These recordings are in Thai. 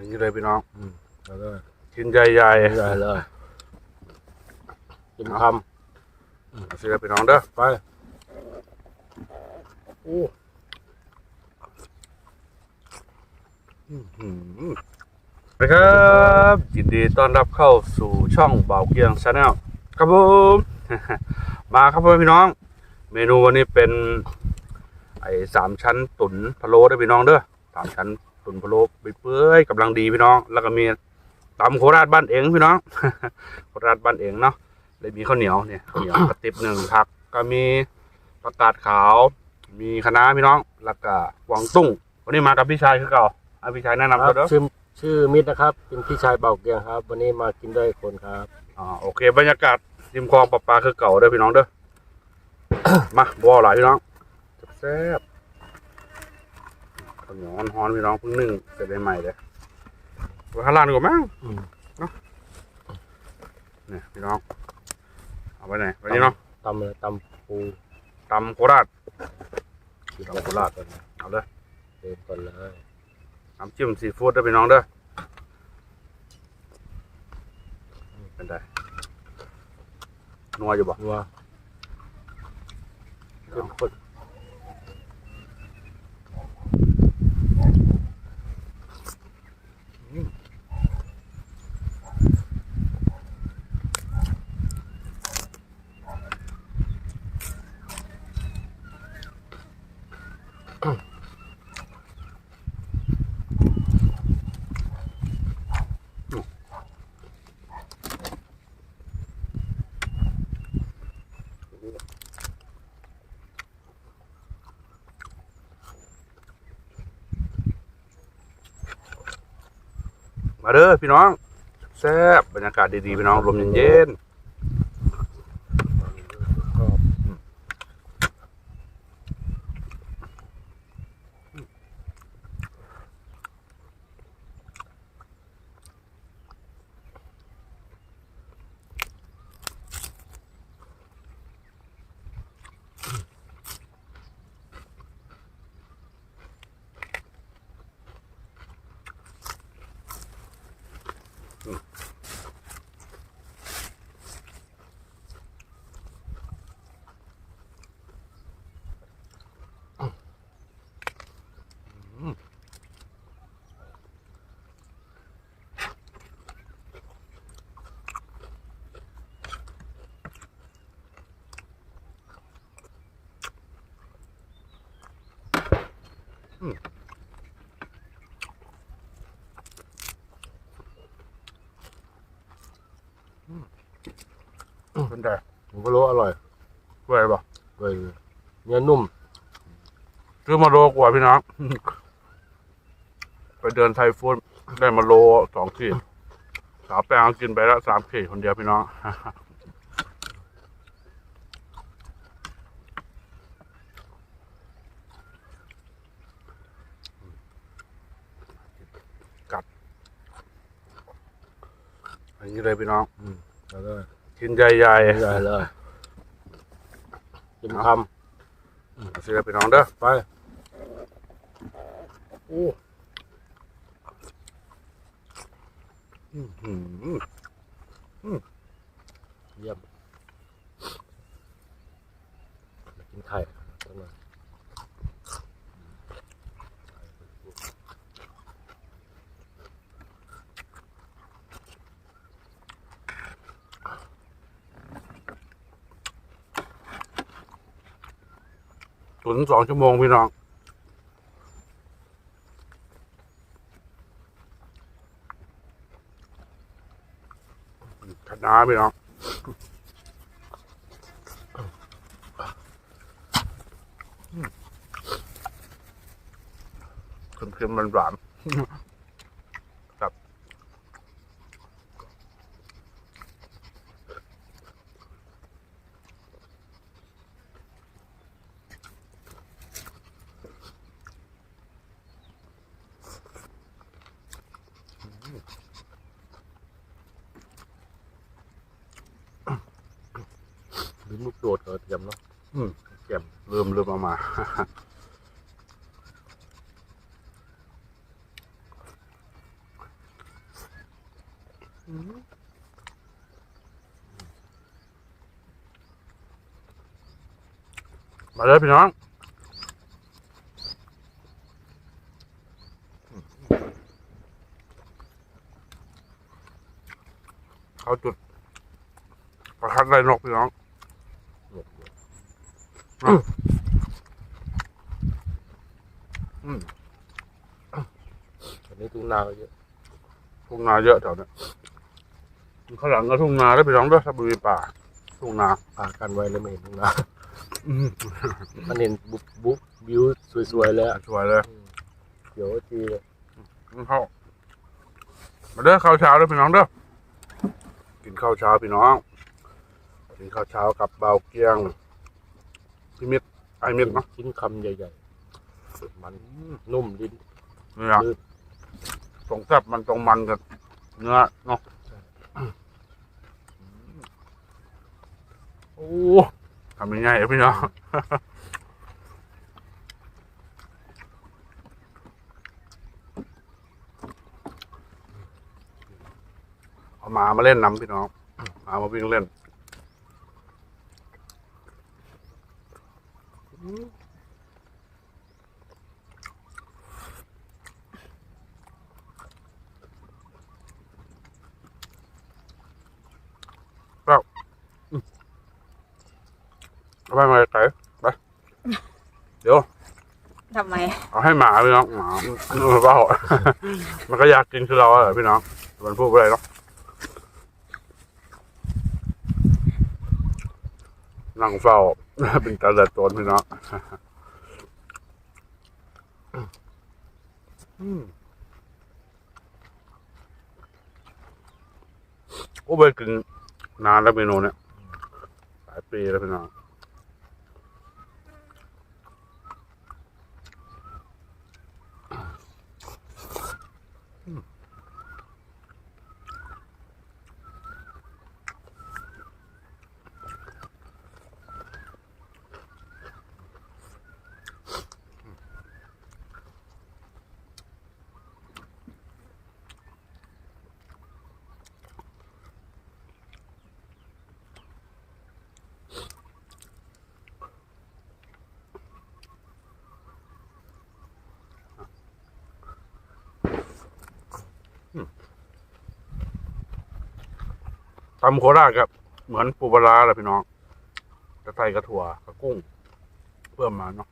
อันนี้เลยพี่น้องอืมแล้วก็ชิ้นใหญ่ใหญ่เลยกินคๆเอาสิเลยพี่น้องเด้อำไปโอ้อื้อหือไปครับยินดีต้อนรับเข้าสู่ช่องเบาเกียงชาแนลครับผม มาครับพ่อพี่น้อง เมนูวันนี้เป็น ไอ้สามชั้นตุ๋นพะโล้เด้อพี่น้องเด้อสามชั้น ตุ๋นพะโล้เปื่อยๆกำลังดีพี่น้อง แล้วก็มีตำโคราชบ้านเองพี่น้องโคราชบ้านเองเนาะเลยมีข้าวเหนียวเนี่ยข้าวเหนียวกระติบหนึ่งผักก็มีผักกาดขาว มีคะน้าพี่น้องแล้วก็หวังตุ้งวันนี้มากับพี่ชายคือเก่าอะพี่ชายแนะนำครัตัวบเด้อชื่อชื่อมิตรนะครับ เป็นพี่ชายเบาเกียงครับ วันนี้มากินด้วยคนครับอ่าโอเค บรรยากาศริมคลองปลาปลาคือเก่าเด้อพี่น้องเด้อมาบ่อหลายพี่น้องแซ่บๆ ข้าวเหนียวฮ้อนๆพี่น้องเพิ่งนึ่งเสร็จใหม่ๆเลยไว้ข้างล่างดีกว่ามั้งอืมเนี่ยพี่น้อง เอาไว้ไหนไว้นี่เนาะตำเลยตำปูตำโคราชกินตำโคราชก่อนเอาเลยเดินก่อนเลยน้ำจิ้มซีฟู้ดด้อพี่น้องเด้อเป็นไงนัวอยู่บ่นัวเข้มข้น มาเด้อพี่น้องแซ่บบรรยากาศดีๆพี่น้องลมเย็น ๆ เป็นไงหมูพะโล้อร่อยเปื่อยบ่เลยเนื้อนุ่ม ซื้อมาโลกว่าพี่น้อง ไปเดินไทฟู้ดได้มาโลสองขีดสาวแปลงกินไปแล้วสามขีดคนเดียวพี่น้อง อันนี้เลยพี่น้องอืมแล้วก็ชิ้นใหญ่ใหญ่เลยกินคๆเอาสิเลยพี่น้องเด้อำไปโอ้อื้อหือเยี่ยมกินไข่ต้นไม้ ถึงสองชั่วโมงพี่น้อง คณะพี่น้องเค็มๆมันหวาน ลิ้นลูกโดดกับกระเทียมเนาะอืมเทียมลืมลืมเอามามาเลยพี่น้อง เขาจุด ประทัดไรนกพี่น้องอืมอันนี้ทุ่งนาก็เยอะทุ่งนาเยอะแถวเนี้ยข้างหลังก็ทุ่งนาแล้วพี่น้องด้วยถ้าบริเวณป่า ทุ่งนาป่ากันไว้เลยไม่เห็นทุ่งนาอืมมันเห็นบุ๊บบุ๊บวิวสวยๆเลยอะสวยเลยเขียวทีเลยเข้ามาเด้อข้าวเช้าเด้อพี่น้องเด้อ กินข้าวเช้าพี่น้อง กินข้าวเช้ากับเบาเกียงพี่มิตรไอมิตรเนาะชิ้นคำใหญ่ๆ มันนุ่มลิ้นนี่นะลื่นตรงแซ่บมันตรงมันกับเนื้อเนาะโอ้ทำยังไงอะพี่น้องเอา หมามาเล่นน้ำพี่น้องหมามาวิ่งเล่นเอาไปมาไกลไป เดี๋ยว ทำไม เอาให้หมาพี่น้องหมาเออเปล่ามันก็อยากกินคือเราอะพี่น้องมันพูดอะไรเนาะ นั่งเฝ้าเป็นตาแต่ตนพี่น้องอืมโอ้ไปกินนานแล้วเมนูเนี่ยหลายปีแล้วพี่น้อง ตำโคราชครับ เหมือนปูปลาแหละพี่น้องกระไตกระถั่วกระกุ้ง เพิ่มมาเนาะ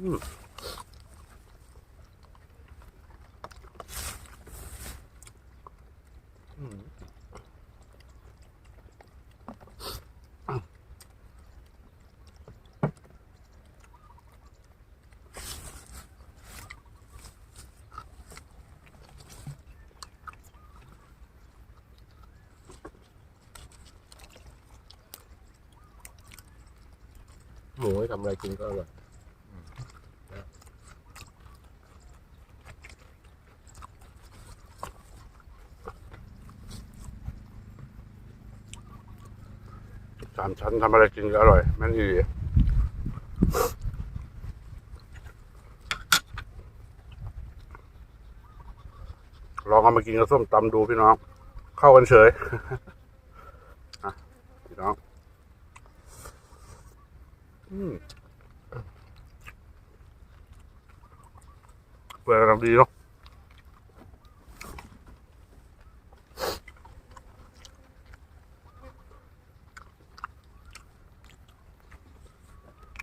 อืม หมูให้ทำอะไรกินก็อร่อยสามชั้นทำอะไรกินก็อร่อยแม่นดีลองเอามากินกับส้มตำดูพี่น้อง เข้ากันเฉย อะ พี่น้อง เปื่อยกำลังดีเนาะ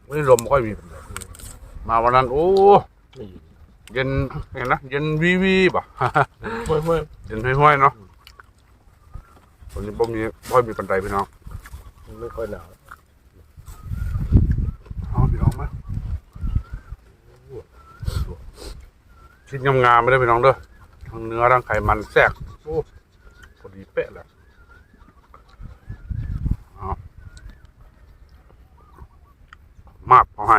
วันนี้ลมไม่ค่อยมี มาวันนั้น โอ้ไม่อยู่เย็นเห็นนะเย็นวีวีป่ะไม่ไม่เย็นห้อยๆเนาะวันนี้ผมมีพ่อยมีปันไดพี่น้องมันไม่ค่อยหนาว เอาพี่น้องมาชิ้นงามๆไม่ได้พี่น้องเด้อทั้งเนื้อทั้งไขมันแทรกโอ้พอดีเป๊ะเลยเอมากพอให้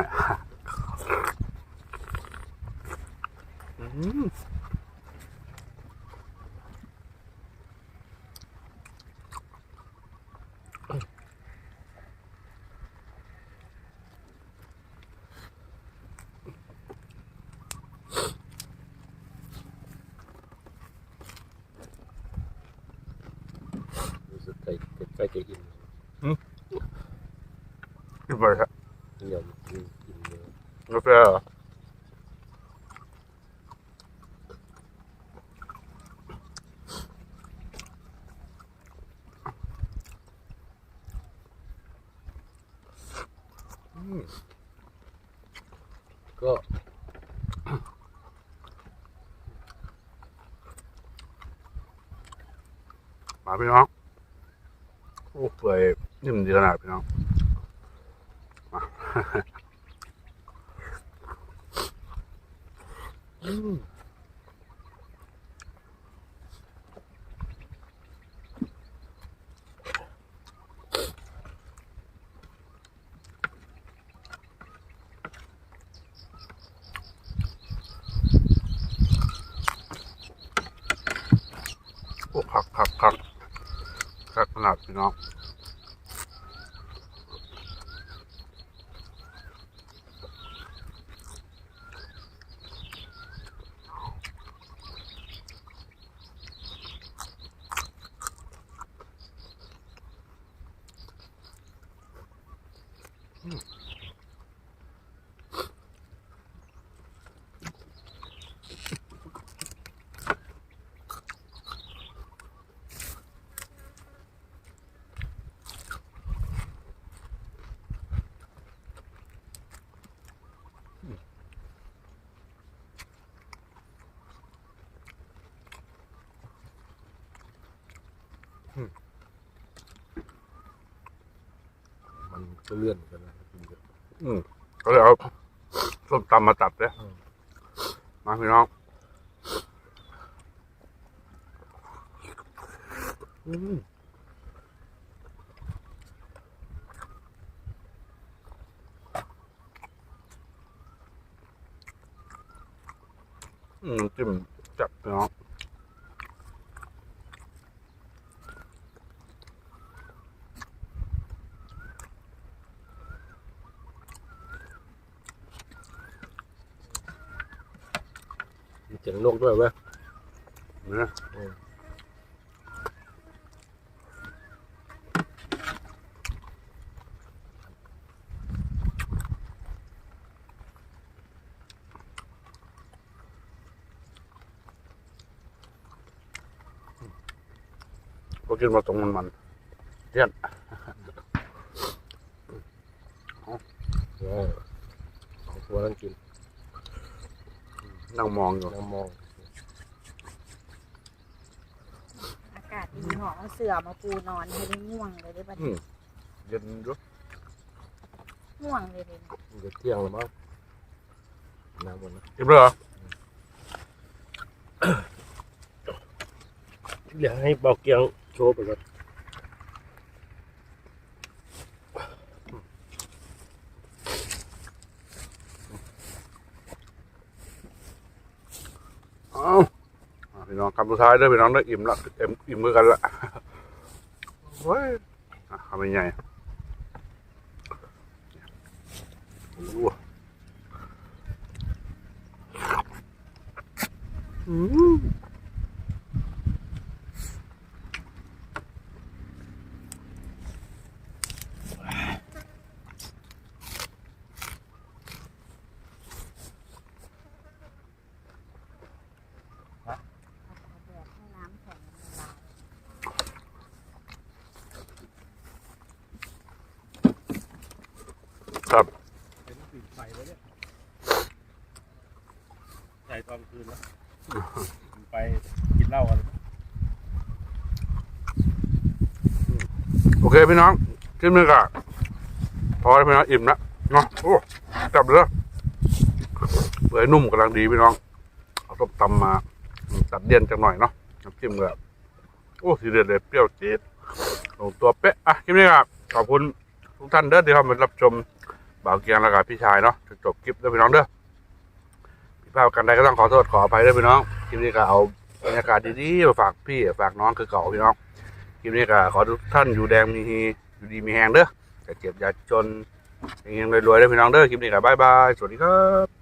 อืม ไปจะอิ่ม ขึ้นไปครับ เดี๋ยวอิ่มอิ่มเลย กาแฟเหรออืมก็มาพี่น้องโอ้เปื่อยนิ่มดีขนาดพี่น้องมา อืม โอ้คักคักคักคักขนาดพี่น้อง ก็เลื่อนกันนะกินเยอะอืมก็เลยเอาส้มตำมาตัดเลยมาพี่น้องอืมอืมจิ้มจัดพี่น้อง มีเสียงนก ด้วยเว้ยเนื้ออืมก็กินมาตรงมันมันเยี่ยนเออสองตัวนั่งกิน นั่งมองอยู่นั่งมอง อากาศดี เหาะเอาเสือมาปูนอนให้ได้ง่วงเลยได้ปะอืม เย็นด้วยง่วงเลยเลยมันจะเที่ยงแล้วมั้งน้ำหมดนะกินเลยเหรอเดี๋ยวให้เบาเกียงโชว์ไปก่อน เอ้าอะพี่น้อง คำสุดท้ายเด้อพี่น้องได้ออิ่มละเอ็มอิ่มมือกันละเฮ้ยทำยังไงโอ้โหอืม เอาแบบให้น้ำแข็งมันละลาย ครับ เป็นปิดไฟแล้วเนี่ยใส่ตอ นคืนแล้วไปกินเหล้ากัน โอเคพี่น้องขึ้นมือกะพอแล้วพี่น้องอิ่มละเนาะโอ้จับเลยเปื่อยนุ่มกำลังดีพี่น้องเอาต้มตำมาตัดเลี่ยนจังหน่อยเนาะน้ำจิ้มแบบโอ้ทีเด็ดเลยเปรี้ยวจี๊ดลงตัวเป๊ะอะคลิปนี้ครับขอบคุณทุกท่านเด้อที่เข้ามารับชมบ่าวเกียงแล้วกับพี่ชายเนาะจนจบคลิปเด้อพี่น้องเด้อ ภาพกันใดก็ต้องขอโทษขออภัยด้วยพี่น้องคลิปนี้ก็เอาบรรยากาศดีๆมาฝากพี่ฝากน้องคือเก่าพี่น้องคลิปนี้ก็ขอทุกท่านอยู่แดงมีอยู่ดีมีแหงเด้อแต่เจ็บอย่าจนเฮงๆรวยๆด้วยพี่น้องเด้อคลิปนี้ก็บายบายสวัสดีครับ